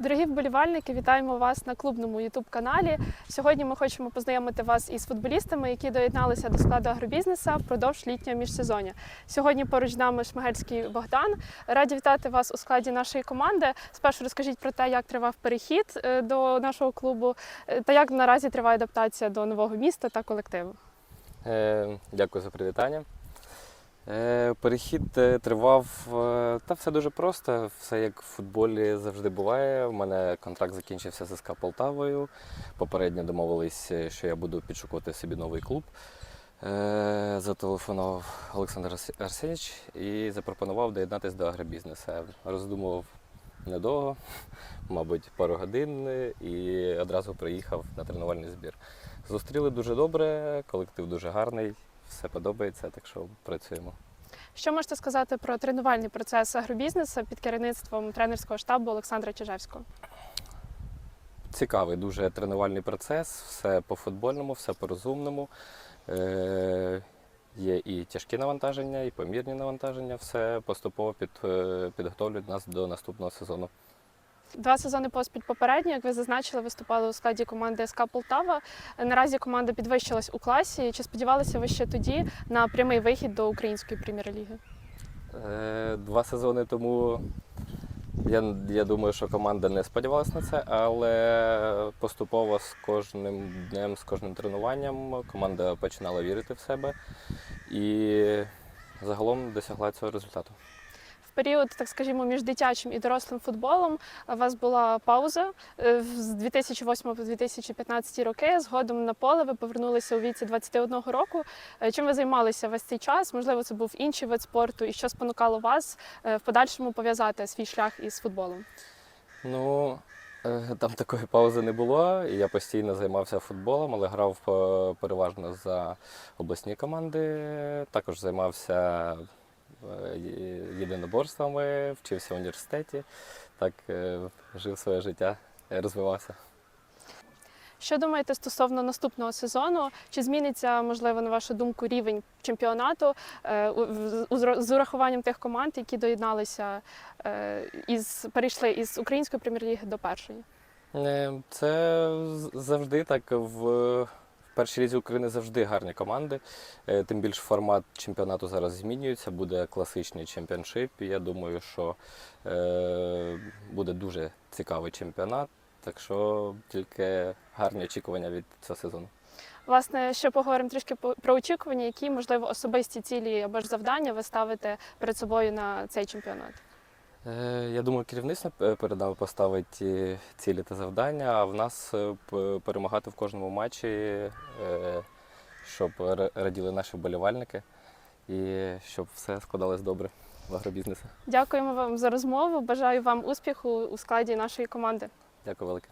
Дорогі вболівальники, вітаємо вас на клубному youtube каналі. Сьогодні ми хочемо познайомити вас із футболістами, які доєдналися до складу агробізнеса впродовж літнього міжсезоння. Сьогодні поруч з нами Шмигельський Богдан. Раді вітати вас у складі нашої команди. Спершу розкажіть про те, як тривав перехід е, до нашого клубу е, та як наразі триває адаптація до нового міста та колективу. Е, Дякую за привітання. Е, Перехід е, тривав е, та все дуже просто. Все як в футболі завжди буває. У мене контракт закінчився з СК Полтавою. Попередньо домовились, що я буду підшукувати собі новий клуб. Зателефонував Олександр Арс- Арсенійович і запропонував доєднатися до агробізнесу. Роздумував недовго, мабуть, пару годин, і одразу приїхав на тренувальний збір. Зустріли дуже добре, колектив дуже гарний, все подобається, так що працюємо. Що можете сказати про тренувальний процес агробізнесу під керівництвом тренерського штабу Олександра Чижевського? Цікавий дуже тренувальний процес, все по-футбольному, все по-розумному. Е- є і тяжкі навантаження, і помірні навантаження. Все поступово під, е, підготовлюють нас до наступного сезону. Два сезони поспіль попередньо, як ви зазначили, виступали у складі команди СК Полтава. Наразі команда підвищилась у класі. Чи сподівалися ви ще тоді на прямий вихід до української прем'єр-ліги? Е, Два сезони тому я, я думаю, що команда не сподівалася на це, але поступово з кожним днем, з кожним тренуванням команда починала вірити в себе і загалом досягла цього результату. Період, так скажімо, між дитячим і дорослим футболом у вас була пауза Е, з 2008 по 2015 роки. Згодом на поле ви повернулися у віці 21 року. Е, Чим ви займалися весь цей час? Можливо, це був інший вид спорту, і що спонукало вас е, в подальшому пов'язати свій шлях із футболом? Ну, е, там такої паузи не було. Я постійно займався футболом, але грав е, переважно за обласні команди. Також займався е, єдиноборствами, вчився в університеті. Так е, жив своє життя, е, розвивався. Що думаєте стосовно наступного сезону? Чи зміниться, можливо, на вашу думку, рівень чемпіонату е, з- урахуванням тих команд, які доєдналися е, із перейшли із української прем'єр-ліги до першої? Е, Це завжди так. В першій лізі України завжди гарні команди. Е, Тим більше формат чемпіонату зараз змінюється, буде класичний чемпіоншип. Я думаю, що е, буде дуже цікавий чемпіонат. Так що тільки гарні очікування від цього сезону. Власне, ще поговоримо трішки про очікування, які, можливо, особисті цілі або ж завдання ви ставите перед собою на цей чемпіонат. Е, Я думаю, керівництво передав поставити е, цілі та завдання, а в нас е, перемагати в кожному матчі, е, щоб раділи наші вболівальники і щоб все складалось добре в агробізнесі. Дякуємо вам за розмову. Бажаю вам успіху у складі нашої команди. Дякую велике.